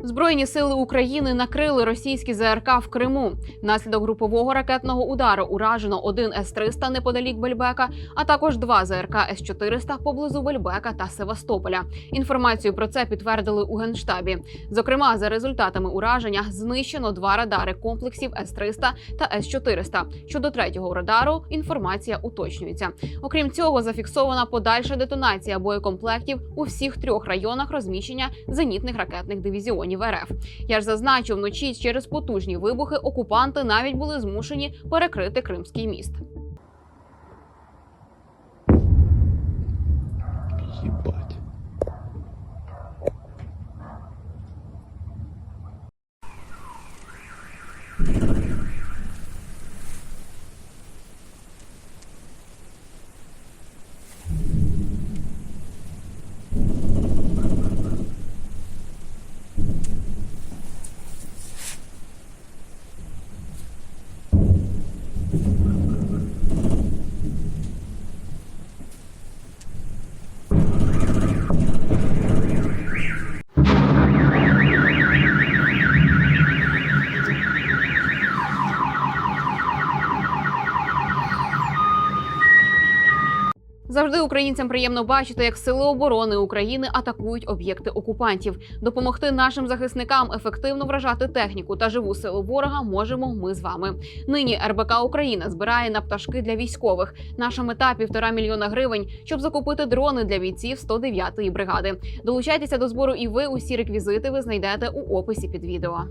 Збройні сили України накрили російські ЗРК в Криму. Внаслідок групового ракетного удару уражено один С-300 неподалік Бельбека, а також два ЗРК С-400 поблизу Бельбека та Севастополя. Інформацію про це підтвердили у генштабі. Зокрема, за результатами ураження знищено два радари комплексів С-300 та С-400. Щодо третього радару інформація уточнюється. Окрім цього, зафіксована подальша детонація боєкомплектів у всіх трьох районах розміщення зенітних ракетних дивізіонів РФ. Я ж зазначу, вночі через потужні вибухи окупанти навіть були змушені перекрити Кримський міст. Ебать. Thank you. Завжди українцям приємно бачити, як сили оборони України атакують об'єкти окупантів. Допомогти нашим захисникам ефективно вражати техніку та живу силу ворога можемо ми з вами. Нині РБК Україна збирає на пташки для військових. Наша мета півтора мільйона гривень, щоб закупити дрони для бійців 109-ї бригади. Долучайтеся до збору, і ви усі реквізити ви знайдете у описі під відео.